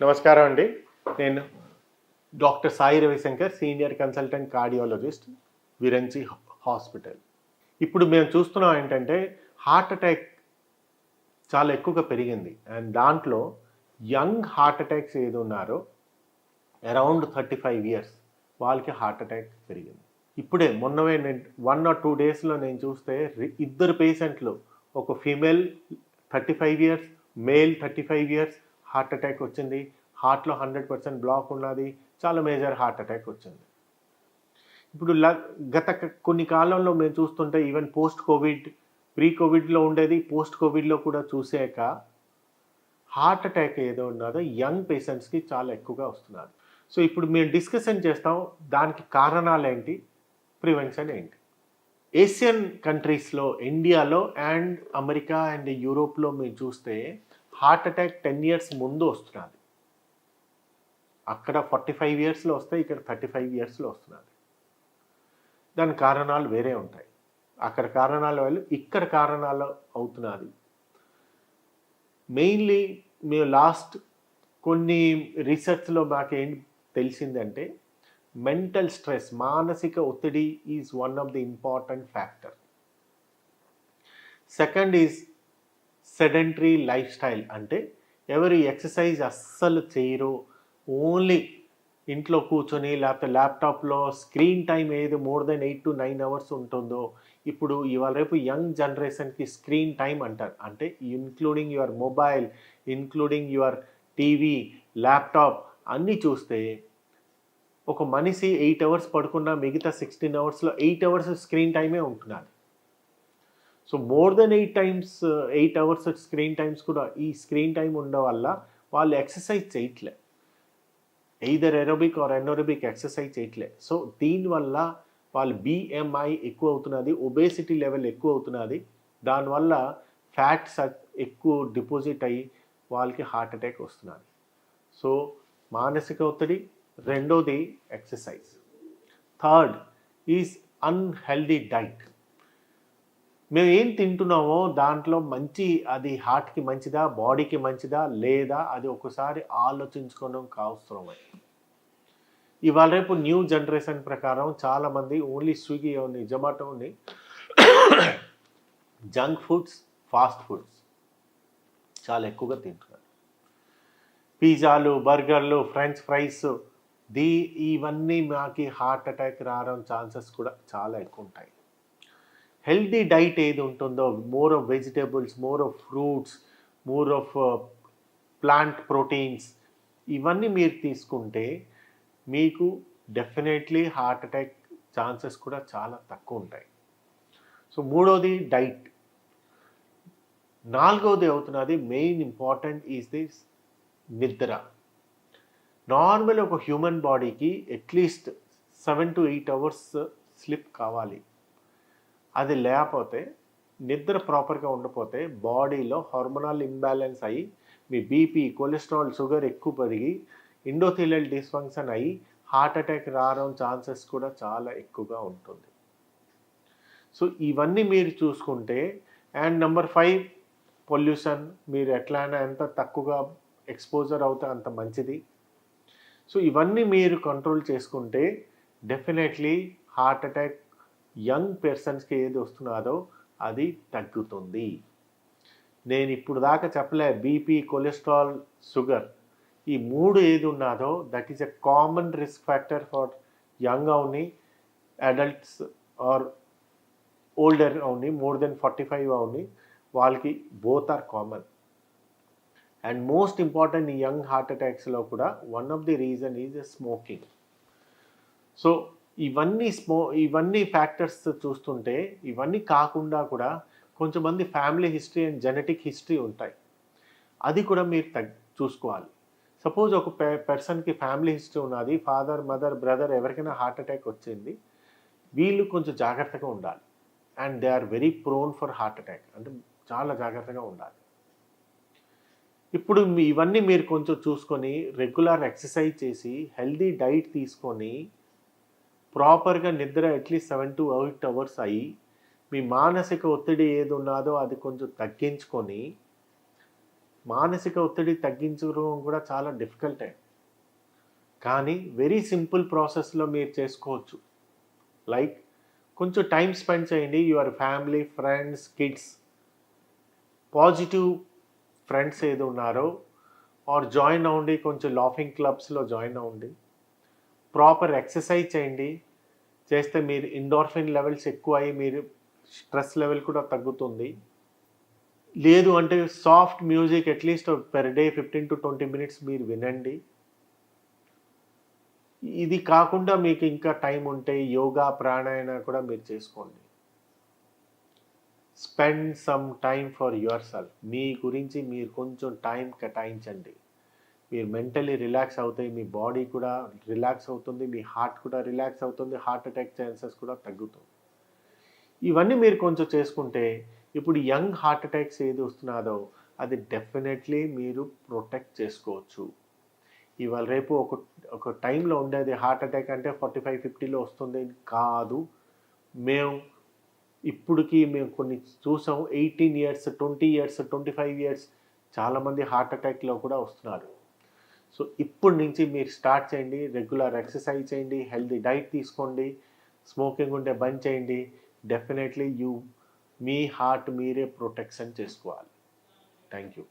నమస్కారం అండి. నేను doctor Sai Ravishankar senior consultant cardiologist Virinchi hospital. ఇప్పుడు మేము చూస్తున్నాం ఏంటంటే హార్ట్ అటాక్ చాలా ఎక్కువగా పెరిగింది. అండ్ దాంట్లో యంగ్ హార్ట్ అటాక్స్ ఏది ఉన్నారో అరౌండ్ థర్టీ ఫైవ్ ఇయర్స్ వాళ్ళకి హార్ట్ అటాక్ పెరిగింది. ఇప్పుడే మొన్నవే నేను వన్ ఆర్ టూ డేస్లో నేను చూస్తే ఇద్దరు పేషెంట్లు ఒక female thirty five years male thirty five years heart attack వచ్చింది. హార్ట్లో హండ్రెడ్ పర్సెంట్ బ్లాక్ ఉన్నది. చాలా మేజర్ హార్ట్ అటాక్ వచ్చింది. ఇప్పుడు ల- గత కొన్ని కాలంలో మేము చూస్తుంటే ఈవెన్ పోస్ట్ కోవిడ్ ప్రీ కోవిడ్లో ఉండేది. పోస్ట్ కోవిడ్లో కూడా చూసాక హార్ట్ అటాక్ ఏదో ఉన్నదో యంగ్ పేషెంట్స్కి చాలా ఎక్కువగా వస్తున్నారు సో ఇప్పుడు మేము డిస్కషన్ చేస్తాం దానికి కారణాలు ఏంటి ప్రివెన్షన్ ఏంటి? ఏషియన్ కంట్రీస్లో ఇండియాలో అండ్ అమెరికా అండ్ యూరోప్లో మేము చూస్తే హార్ట్ అటాక్ టెన్ ఇయర్స్ ముందు వస్తున్నది. అక్కడ ఫార్టీ ఫైవ్ ఇయర్స్లో వస్తే ఇక్కడ థర్టీ ఫైవ్ ఇయర్స్లో వస్తున్నది. దాని కారణాలు వేరే ఉంటాయి. అక్కడ కారణాల వల్ల ఇక్కడ కారణాలు అవుతున్నది. మెయిన్లీ మేము లాస్ట్ కొన్ని రీసెర్చ్లో మాకేం తెలిసిందంటే మెంటల్ స్ట్రెస్ మానసిక ఒత్తిడి is one of the important factor second is sedentary life style అంటే ఎవరు ఎక్సర్సైజ్ అస్సలు చేయరు. ఓన్లీ ఇంట్లో కూర్చొని లేకపోతే ల్యాప్టాప్లో స్క్రీన్ టైం ఏది more than eight to nine hours ఉంటుందో ఇప్పుడు ఇవాళ రేపు యంగ్ జనరేషన్కి స్క్రీన్ టైం అంటారు. అంటే including your mobile including your TV laptop అన్నీ చూస్తే ఒక మనిషి ఎయిట్ అవర్స్ పడుకున్న మిగతా సిక్స్టీన్ అవర్స్లో ఎయిట్ అవర్స్ స్క్రీన్ టైమే ఉంటున్నది. So more than eight times eight hours screen times కూడా ఈ స్క్రీన్ టైం ఉండడం వల్ల వాళ్ళు ఎక్సర్సైజ్ చేయట్లే. Either aerobic or anaerobic exercise చేయట్లే. సో దీనివల్ల వాళ్ళ బిఎంఐ ఎక్కువ అవుతున్నది ఒబేసిటీ లెవెల్ ఎక్కువ అవుతున్నది. దానివల్ల ఫ్యాట్స్ ఎక్కువ డిపాజిట్ అయ్యి వాళ్ళకి హార్ట్ అటాక్ వస్తున్నది. సో మానసిక ఒత్తిడి రెండోది exercise third is unhealthy diet మేము ఏం తింటున్నామో దాంట్లో మంచి అది హార్ట్కి మంచిదా బాడీకి మంచిదా లేదా అది ఒకసారి ఆలోచించుకోవడం అవసరమే ఇవాళ రేపు న్యూ జనరేషన్ ప్రకారం చాలామంది ఓన్లీ స్విగ్గీ ఉంది జొమాటో ఉంది జంక్ ఫుడ్స్ ఫాస్ట్ ఫుడ్స్ చాలా ఎక్కువగా తింటున్నారు. పిజ్జాలు బర్గర్లు ఫ్రెంచ్ ఫ్రైస్ దీ ఇవన్నీ మాకి హార్ట్ అటాక్ రావడం ఛాన్సెస్ కూడా చాలా ఎక్కువ ఉంటాయి. హెల్దీ డైట్ ఏది ఉంటుందో more of vegetables more of fruits more of plant proteins ఇవన్నీ మీరు తీసుకుంటే మీకు డెఫినెట్లీ హార్ట్ అటాక్ ఛాన్సెస్ కూడా చాలా తక్కువ ఉంటాయి. సో మూడోది డైట్. నాలుగోది అవుతున్నది మెయిన్ ఇంపార్టెంట్ ఈజ్ దిస్ నిద్ర. నార్మల్ ఒక హ్యూమన్ బాడీకి at least seven to eight hours sleep కావాలి. అది లేకపోతే నిద్ర ప్రాపర్గా ఉండకపోతే బాడీలో హార్మోనల్ ఇంబ్యాలెన్స్ అయ్యి మీ బీపీ కొలెస్ట్రాల్ షుగర్ ఎక్కువ పెరిగి ఇండోథిలియల్ డిస్ఫంక్షన్ అయ్యి హార్ట్ అటాక్ రావడం ఛాన్సెస్ కూడా చాలా ఎక్కువగా ఉంటుంది. సో ఇవన్నీ మీరు చూసుకుంటే అండ్ నెంబర్ ఫైవ్ పొల్యూషన్. మీరు ఎట్లయినా ఎంత తక్కువగా ఎక్స్పోజర్ అవుతే అంత మంచిది. సో ఇవన్నీ మీరు కంట్రోల్ చేసుకుంటే డెఫినెట్లీ హార్ట్ అటాక్ యంగ్ పర్సన్స్కి ఏది వస్తున్నదో అది తగ్గుతుంది. నేను ఇప్పుడు దాకా చెప్పలే బీపీ కొలెస్ట్రాల్ షుగర్ ఈ మూడు ఏది ఉన్నదో that is a common risk factor for young అవుని adults or older అవుని మోర్ దెన్ ఫార్టీ ఫైవ్ అవుని వాళ్ళకి both are common. And most important ఈ యంగ్ హార్ట్ అటాక్స్లో కూడా one of the reason is smoking. So ఇవన్నీ స్మో ఇవన్నీ ఫ్యాక్టర్స్ చూస్తుంటే ఇవన్నీ కాకుండా కూడా కొంచెమంది family history and genetic history ఉంటాయి. అది కూడా మీరు తగ్ చూసుకోవాలి. సపోజ్ ఒక పె పర్సన్కి ఫ్యామిలీ హిస్టరీ ఉన్నది ఫాదర్ మదర్ బ్రదర్ ఎవరికైనా హార్ట్ అటాక్ వచ్చింది వీళ్ళు కొంచెం జాగ్రత్తగా ఉండాలి. And they are very prone for heart attack అంటే చాలా జాగ్రత్తగా ఉండాలి. ఇప్పుడు మీ- ఇవన్నీ మీరు కొంచెం చూసుకొని రెగ్యులర్ ఎక్సర్సైజ్ చేసి హెల్దీ డైట్ తీసుకొని ప్రాపర్గా నిద్ర at least seven to eight hours అయ్యి మీ మానసిక ఒత్తిడి ఏది ఉన్నదో అది కొంచెం తగ్గించుకొని మానసిక ఒత్తిడి తగ్గించడం కూడా చాలా డిఫికల్టే కానీ వెరీ సింపుల్ ప్రాసెస్లో మీరు చేసుకోవచ్చు. లైక్ కొంచెం టైం స్పెండ్ చేయండి your family friends kids positive friends ఏది ఉన్నారో ఆర్ జాయిన్ అవ్వండి కొంచెం లాఫింగ్ క్లబ్స్లో జాయిన్ అవ్వండి. ప్రాపర్ ఎక్సర్సైజ్ చేయండి. చేస్తే మీరు ఇండోర్ఫిన్ లెవెల్స్ ఎక్కువ అయ్యి మీరు స్ట్రెస్ లెవెల్ కూడా తగ్గుతుంది. లేదు అంటే soft music at least per day fifteen to twenty minutes మీరు వినండి. ఇది కాకుండా మీకు ఇంకా టైం ఉంటే యోగా ప్రాణాయామ కూడా మీరు చేసుకోండి. Spend some time for yourself. మీ గురించి మీరు కొంచెం టైం కేటాయించండి. మీరు మెంటలీ రిలాక్స్ అవుతాయి మీ బాడీ కూడా రిలాక్స్ అవుతుంది మీ హార్ట్ కూడా రిలాక్స్ అవుతుంది హార్ట్ అటాక్ ఛాన్సెస్ కూడా తగ్గుతుంది. ఇవన్నీ మీరు కొంచెం చేసుకుంటే ఇప్పుడు యంగ్ హార్ట్ అటాక్స్ ఏది వస్తున్నాదో అది డెఫినెట్లీ మీరు ప్రొటెక్ట్ చేసుకోవచ్చు. ఇవాళ రేపు ఒక ఒక టైంలో ఉండేది హార్ట్ అటాక్ అంటే ఫార్టీ ఫైవ్ ఫిఫ్టీలో వస్తుంది కాదు. మేము ఇప్పటికి మేము కొన్ని చూసాం eighteen years twenty years twenty five years చాలామంది హార్ట్ అటాక్లో కూడా వస్తున్నారు. సో ఇప్పటి నుంచి మీరు స్టార్ట్ చేయండి రెగ్యులర్ ఎక్సర్సైజ్ చేయండి హెల్దీ డైట్ తీసుకోండి స్మోకింగ్ ఉంటే బంద్ చేయండి. డెఫినెట్లీ యూ మీ హార్ట్ మీరే ప్రొటెక్షన్ చేసుకోవాలి. Thank you